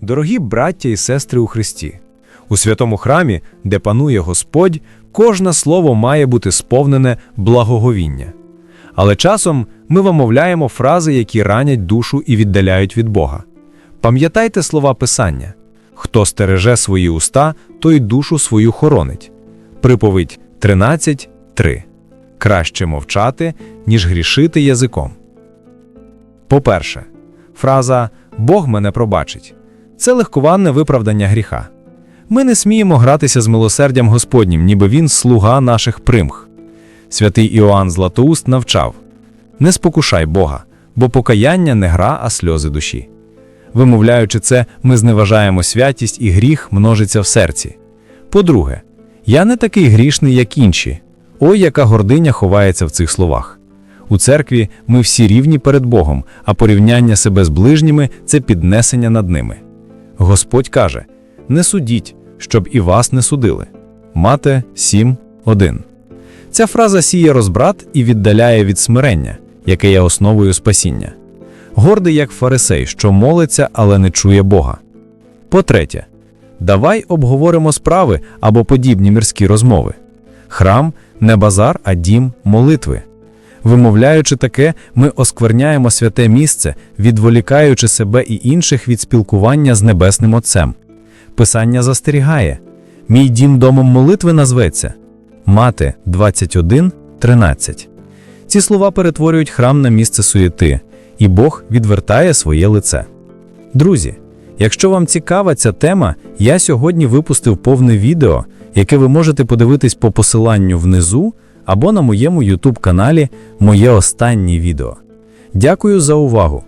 Дорогі браття і сестри у Христі, у святому храмі, де панує Господь, кожне слово має бути сповнене благоговіння. Але часом ми вимовляємо фрази, які ранять душу і віддаляють від Бога. Пам'ятайте слова Писання: хто стереже свої уста, той душу свою хоронить. Приповідь 13.3. Краще мовчати, ніж грішити язиком. По-перше, фраза Бог мене пробачить це легкованне виправдання гріха. Ми не сміємо гратися з милосердям Господнім, ніби він слуга наших примх. Святий Іоанн Златоуст навчав Не спокушай Бога, бо покаяння не гра, а сльози душі. Вимовляючи це, ми зневажаємо святість і гріх множиться в серці. По-друге, я не такий грішний, як інші. Ой, яка гординя ховається в цих словах. У церкві ми всі рівні перед Богом, а порівняння себе з ближніми це піднесення над ними. Господь каже: Не судіть, щоб і вас не судили. Мате 7.1. Ця фраза сіє розбрат і віддаляє від смирення, яке є основою спасіння. Гордий як фарисей, що молиться, але не чує Бога. По-третє, давай обговоримо справи або подібні мирські розмови. Храм не базар, а дім молитви. Вимовляючи таке, ми оскверняємо святе місце, відволікаючи себе і інших від спілкування з Небесним Отцем. Писання застерігає: Мій дім домом молитви назветься. Мати 21.13. Ці слова перетворюють храм на місце суєти, і Бог відвертає своє лице. Друзі, якщо вам цікава ця тема, я сьогодні випустив повне відео, яке ви можете подивитись по посиланню внизу або на моєму YouTube каналі Моє останнє відео. Дякую за увагу!